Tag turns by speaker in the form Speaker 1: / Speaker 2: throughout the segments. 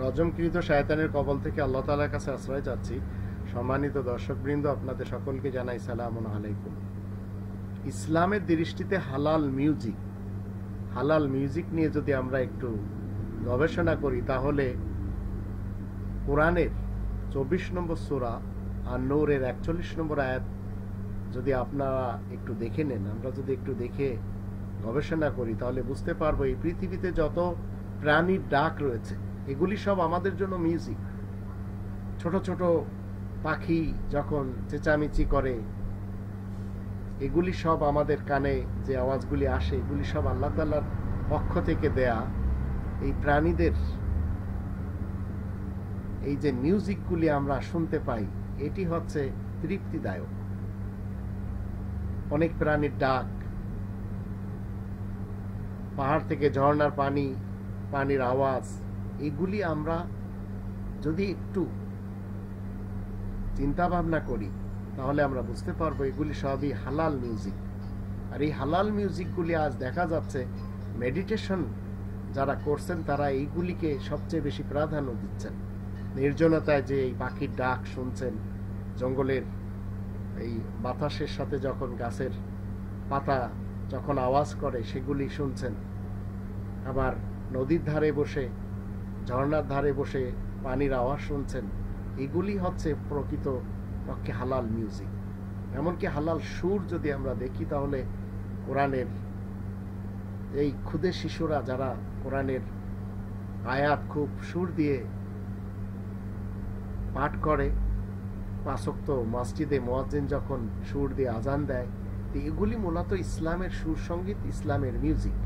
Speaker 1: রজমকৃত শায়তানের কবল থেকে আল্লাহ তালার কাছে আশ্রয় চাচ্ছি। সম্মানিত দর্শকবৃন্দ, আপনাদের সকলকে জানাই সালাম আলাইকুম। ইসলামের দৃষ্টিতে হালাল মিউজিক হালাল মিউজিক নিয়ে যদি আমরা একটু গবেষণা করি, তাহলে কোরআনের চব্বিশ নম্বর সোরা আর নৌরের একচল্লিশ নম্বর আয়াত যদি আপনারা একটু দেখে নেন, আমরা যদি একটু দেখে গবেষণা করি, তাহলে বুঝতে পারব এই পৃথিবীতে যত প্রাণীর ডাক রয়েছে এগুলি সব আমাদের জন্য মিউজিক ছোট ছোট পাখি যখন চেঁচামেচি করে, এগুলি সব আমাদের কানে যে আওয়াজগুলি আসে, এগুলি সব আল্লাহ তাল্লার পক্ষ থেকে দেয়া। এই প্রাণীদের এই যে মিউজিকগুলি আমরা শুনতে পাই, এটি হচ্ছে তৃপ্তিদায়ক। অনেক প্রাণীর ডাক, পাহাড় থেকে ঝর্ণার পানি, পানির আওয়াজ এগুলি আমরা যদি একটু চিন্তা ভাবনা করি, তাহলে আমরা বুঝতে পারব এগুলি সবই হালাল মিউজিক আর এই হালাল মিউজিকগুলি আজ দেখা যাচ্ছে মেডিটেশন যারা করছেন, তারা এইগুলিকে সবচেয়ে বেশি প্রাধান্য দিচ্ছেন। নির্জনতায় যে এই পাখির ডাক শুনছেন, জঙ্গলের এই বাতাসের সাথে যখন গাছের পাতা যখন আওয়াজ করে, সেগুলি শুনছেন। আবার নদীর ধারে বসে ঝর্ণার ধারে বসে পানির আওয়াজ শুনছেন, এগুলি হচ্ছে প্রকৃত পক্ষে হালাল মিউজিক এমনকি হালাল সুর যদি আমরা দেখি, তাহলে কোরআনের এই ক্ষুদে শিশুরা যারা কোরআনের আয়াত খুব সুর দিয়ে পাঠ করে পাশক্ত মসজিদে মোয়াজ্জিন যখন সুর দিয়ে আজান দেয়, তো এগুলি মূলত ইসলামের সুর সংগীত, ইসলামের মিউজিক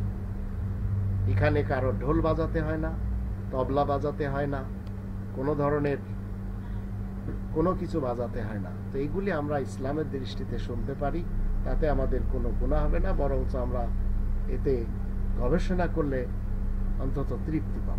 Speaker 1: এখানে কারও ঢোল বাজাতে হয় না তবলা বাজাতে হয় না, কোনো ধরনের কোনো কিছু বাজাতে হয় না। তো এইগুলি আমরা ইসলামের দৃষ্টিতে শুনতে পারি, তাতে আমাদের কোনো গুণা হবে না, বরঞ্চ আমরা এতে গবেষণা করলে অন্তত তৃপ্তি পাব।